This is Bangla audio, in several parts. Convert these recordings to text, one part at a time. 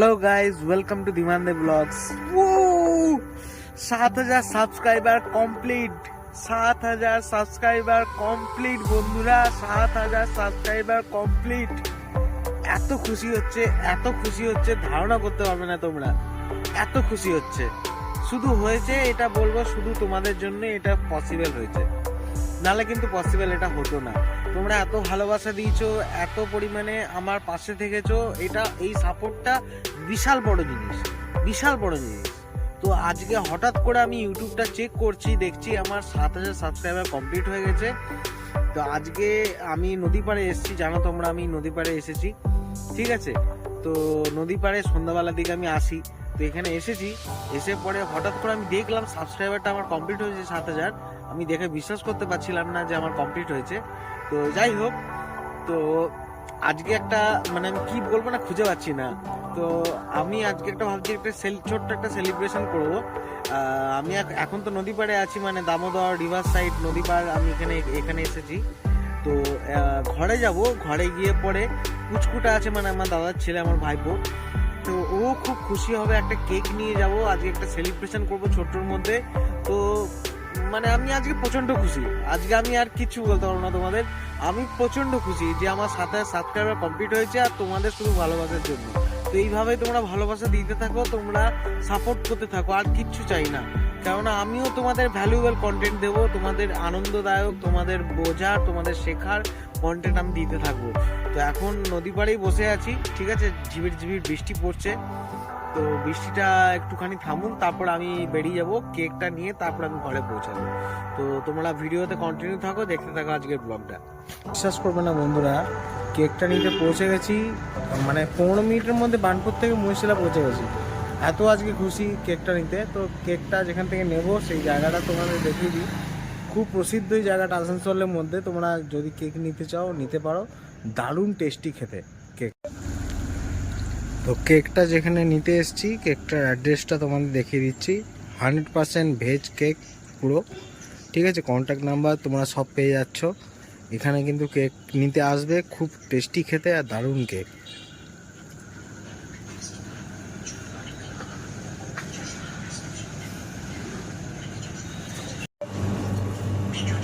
হ্যালো গাইজ ওয়েলকাম টু ধীমানদে ব্লগস সাত হাজার সাবস্ক্রাইবার কমপ্লিট সাত হাজার সাবস্ক্রাইবার কমপ্লিট বন্ধুরা। সাত হাজার সাবস্ক্রাইবার কমপ্লিট এত খুশি হচ্ছে, এত খুশি হচ্ছে। ধারণা করতে পারবে না তোমরা। এত খুশি হচ্ছে। শুধু হয়েছে এটা বলব, শুধু তোমাদের জন্য এটা পসিবল হয়েছে। নাহলে কিন্তু পসিবল এটা হতো না। তোমরা এত ভালোবাসা দিয়েছ, এত পরিমাণে আমার পাশে থেকেছো, এটা, এই সাপোর্টটা বিশাল বড় জিনিস, বিশাল বড় জিনিস। তো আজকে হঠাৎ করে আমি ইউটিউবটা চেক করছি, দেখছি আমার সাত হাজার সাবস্ক্রাইবার কমপ্লিট হয়ে গেছে। তো আজকে আমি নদী পাড়ে এসেছি, জানো তোমরা, আমি নদী পাড়ে এসেছি, ঠিক আছে? তো নদী পাড়ে সন্ধ্যাবেলার দিকে আমি আসি, তো এখানে এসেছি, এসে পরে হঠাৎ করে আমি দেখলাম সাবস্ক্রাইবারটা আমার কমপ্লিট হয়েছে সাত হাজার। আমি দেখে বিশ্বাস করতে পারছিলাম না যে আমার কমপ্লিট হয়েছে। তো যাই হোক, তো আজকে একটা মানে আমি কি বলব না খুঁজে পাচ্ছি না। তো আমি আজকে একটা ভাবছি একটা সেল ছোট্ট একটা সেলিব্রেশন করব। আমি এখন তো নদী পাড়ে আছি মানে দামোদর রিভার সাইড নদী পাড়, আমি এখানে এখানে এসেছি। তো ঘরে যাব, ঘরে গিয়ে পরে কুচকুটা আছে মানে আমার দাদার ছেলে, আমার ভাইপো। তো ও খুব খুশি হবে, একটা কেক নিয়ে যাব। আজকে একটা সেলিব্রেশন করব ছোট্টর মধ্যে। তো মানে আমি আজকে প্রচণ্ড খুশি। আজকে আমি আর কিছু বলতে পারব না তোমাদের। আমি প্রচণ্ড খুশি যে আমার সাথে সাবস্ক্রাইবার কমপ্লিট হয়েছে আর তোমাদের শুধু ভালোবাসার জন্য। তো এইভাবে তোমরা ভালোবাসা দিতে থাকো, তোমরা সাপোর্ট করতে থাকো, আর কিচ্ছু চাই না। কেননা আমিও তোমাদের ভ্যালুয়েবল কন্টেন্ট দেবো, তোমাদের আনন্দদায়ক, তোমাদের বোঝার, তোমাদের শেখার কন্টেন্ট আমি দিতে থাকব। তো এখন নদী পাড়েই বসে আছি, ঠিক আছে? ঝিবির ঝিবির বৃষ্টি পড়ছে। তো বৃষ্টিটা একটুখানি থামুন তারপর আমি বেরিয়ে যাব। কেকটা নিয়ে তারপর আমি ঘরে পৌঁছাবো। তো তোমরা ভিডিওতে কন্টিনিউ থাকো, দেখতে থাকো আজকের ব্লগটা বিশ্বাস করবে না বন্ধুরা, কেকটা নিতে পৌঁছে গেছি। মানে পনেরো মিনিটের মধ্যে বানপুর থেকে মহিশিলা পৌঁছে গেছি। এত আজকে খুশি কেকটা নিতে। তো কেকটা যেখান থেকে নেব, সেই জায়গাটা তোমাদের দেখিয়ে দিই। খুব প্রসিদ্ধ এই জায়গাটা আসানসোলের মধ্যে। তোমরা যদি কেক নিতে চাও, নিতে পারো। দারুণ টেস্টি খেতে, কেক। তো কেকটা যেখানে নিতে এসেছি, কেকটার অ্যাড্রেসটা তোমাদের দেখিয়ে দিচ্ছি। হান্ড্রেড পার্সেন্ট ভেজ কেক পুরো। ঠিক আছে কন্ট্যাক্ট নাম্বার তোমরা সব পেয়ে যাচ্ছ। এখানে কিন্তু কেক নিতে আসবে, খুব টেস্টি খেতে আর দারুণ কেক।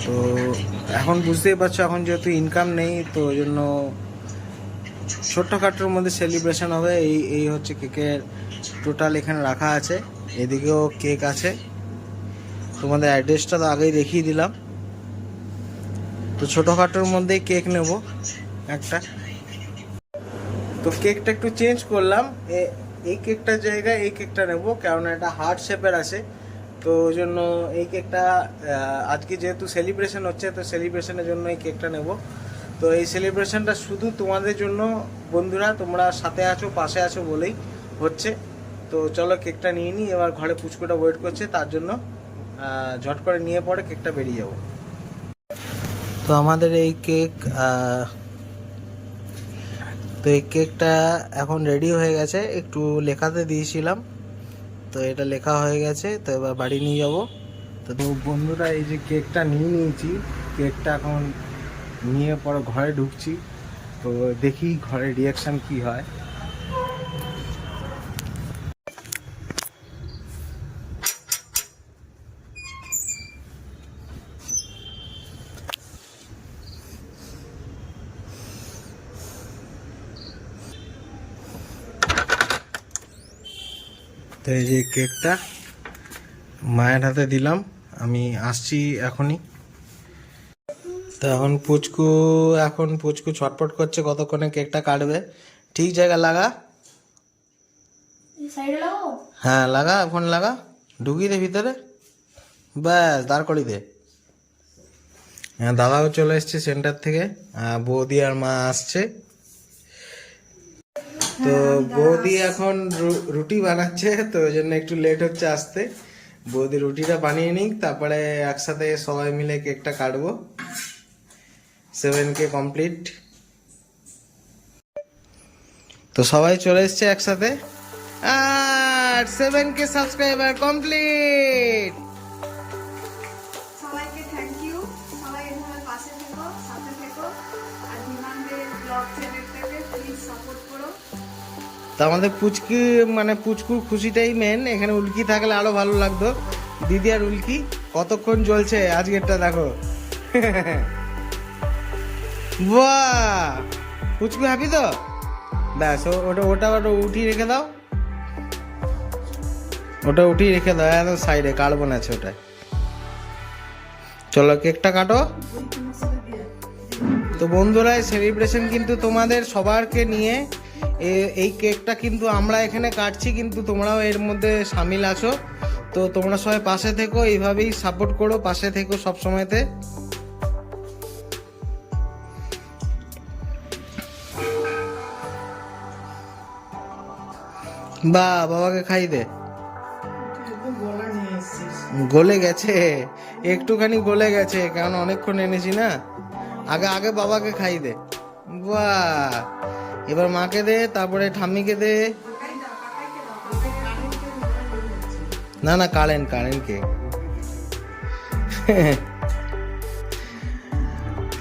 তো এখন বুঝতেই পারছ, এখন যেহেতু ইনকাম নেই, তো ওই জন্য ছোট্টখাটোর মধ্যে সেলিব্রেশন হবে। এই এই হচ্ছে কেকের টোটাল এখানে রাখা আছে। এদিকেও কেক আছে। তোমাদের অ্যাড্রেসটা তো আগেই দেখিয়ে দিলাম। তো ছোটোখাটোর মধ্যেই কেক নেব একটা। তো কেকটা একটু চেঞ্জ করলাম। এই কেকটার জায়গায় এই কেকটা নেব কারণ এটা হার্ট শেপের আছে। তো ওই জন্য এই কেকটা আজকে যেহেতু সেলিব্রেশন হচ্ছে, তো সেলিব্রেশনের জন্য এই কেকটা নেব। তো এই সেলিব্রেশনটা শুধু তোমাদের জন্য, বন্ধুরা, তোমরা সাথে আছো, পাশে আছো বলেই হচ্ছে। তো চলো কেকটা নিয়ে নিই, এবার ঘরে পুচকুটা ওয়েট করছে, তার জন্য ঝট করে নিয়ে পরে কেকটা বেরিয়ে যাব। তো আমাদের এই কেক তো এই কেকটা এখন রেডি হয়ে গেছে, একটু লেখাতে দিয়েছিলাম। তো এটা লেখা হয়ে গেছে, তো এবার বাড়ি নিয়ে যাব। তো বন্ধুরা, এই যে কেকটা নিয়ে নিয়েছি, কেকটা এখন নিয়ে পরে ঘরে ঢুকছি। তো দেখি ঘরে রিয়াকশন কি হয়। তো এই যে কেকটা মায়ের হাতে দিলাম। আমি আসছি এখনই। তো এখন পুচকু এখন পুচকু ছটপট করছে কতক্ষণে কেকটা কাটবে? ঠিক জায়গা লাগা? হ্যাঁ লাগা এখন লাগা। ঢুকিয়ে দে ভিতরে। ব্যাস দাঁড় করি দে। হ্যাঁ দাদাও চলে এসছে সেন্টার থেকে। বৌদি আর মা আসছে। তো বৌদি এখন রুটি বানাচ্ছে তো ওই জন্য একটু লেট হচ্ছে আসতে। বৌদি রুটিটা বানিয়ে নিক তারপরে একসাথে সবাই মিলে কেকটা কাটবো। সেভেন কে কমপ্লিট তো সবাই চলে এসছে একসাথে। আর সেভেন কে সাবস্ক্রাইবার কমপ্লিট সবাইকে থ্যাংক ইউ সবাই এভাবে পাশে থেকো সাথে থেকো। আর বিমানদের ব্লগ চ্যানেলটাকে প্লিজ সাপোর্ট করো। তো আমাদের পুচকি মানে পুচকুর খুশিটাই মেন এখানে উল্কি থাকলে আরও ভালো লাগতো। দিদি আর উল্কি কতক্ষণ চলছে আজকেরটা দেখো। বাহ পুচকু হ্যাপি তো ব্যাস ওটা ওটা ওটা উঠিয়ে রেখে দাও ওটা উঠিয়ে রেখে দাও একদম সাইডে কার্বন আছে ওটা চলো কেকটা কাটো তো বন্ধুরা সেলিব্রেশন কিন্তু তোমাদের সবারকে নিয়ে এই কেকটা কিন্তু আমরা এখানে কাটছি, কিন্তু তোমরাও এর মধ্যে সামিল আছো। তো তোমরা সবাই পাশে থেকো, এইভাবেই সাপোর্ট করো, পাশে থেকো সব সময়তে। বা বাবাকে খাই দে। গলে গেছে। একটুখানি গলে গেছে, কারণ অনেকক্ষণ এনেছি না। আগে আগে বাবাকে খাই দে। বাহ! এবার মাকে দে, তারপরে ঠাম্মিকে দে। না না, কারেন্ট কারেন্ট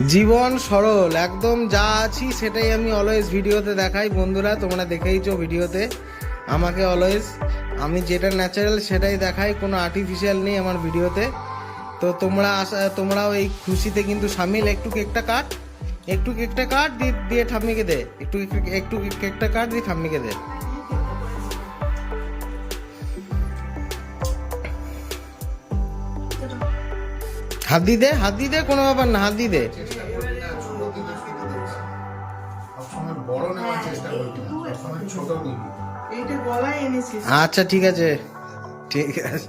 জীবন সরল, একদম যা আছি সেটাই আমি অলওয়েজ ভিডিওতে দেখাই। বন্ধুরা, তোমরা দেখেইছো ভিডিওতে আমাকে অলওয়েজ আমি যেটা ন্যাচারাল সেটাই দেখাই কোনো আর্টিফিশিয়াল নেই আমার ভিডিওতে তো তোমরা আসা তোমরাও এই খুশিতে কিন্তু সামিল একটু কেকটা কাট একটু কেকটা কাট দিয়ে দিয়ে ঠাম্মিকে দে। একটু একটু কেকটা কাট দিয়ে ঠাম্মিকে দে। হাত দিয়ে দে হাত দিয়ে দে কোনো ব্যাপার না হাত দিয়ে দে। সবসময় বড় নেওয়ার চেষ্টা করবি না ছোট নিবি এইটা গলায় এনেছিস। আচ্ছা ঠিক আছে। ঠিক আছে।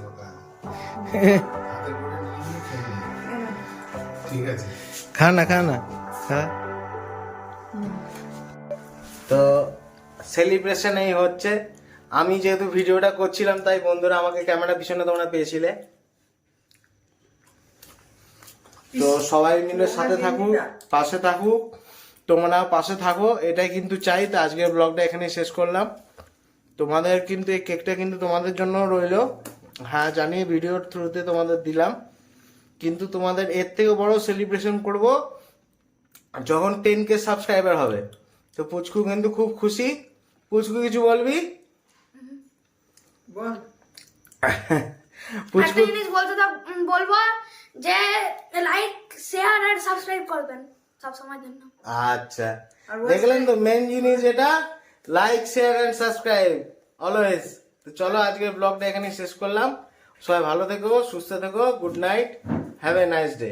ঠিক আছে খা না খা না খা। তো সেলিব্রেশন এই হচ্ছে। আমি যেহেতু ভিডিওটা করছিলাম তাই বন্ধুরা আমাকে ক্যামেরা পিছনে তোমরা পেয়েছিলে। তো সবাই মিলে সাথে থাকুক পাশে থাকুক তোমরা পাশে থাকো এটাই কিন্তু চাই। তো আজকের ব্লগটা এখানে শেষ করলাম। তোমাদের কিন্তু এই কেকটা কিন্তু তোমাদের জন্য রইল। হ্যাঁ জানি ভিডিওর থ্রুতে তোমাদের দিলাম। কিন্তু তোমাদের এর থেকে বড় সেলিব্রেশন করব যখন টেন কে সাবস্ক্রাইবার হবে। তো পুচকু কিন্তু খুব খুশি। পুচকু কিছু বলবি? বল। পুচকু একটা জিনিস বলতে বলব যে লাইক শেয়ার আর সাবস্ক্রাইব করবেন। সব সময়ের জন্য। আচ্ছা। দেখলেন তো মেন জিনিস এটা like share and subscribe always তো চলো আজকের ব্লগটা এখানে শেষ করলাম। সবাই ভালো থেকো, সুস্থ থেকো good night have a nice day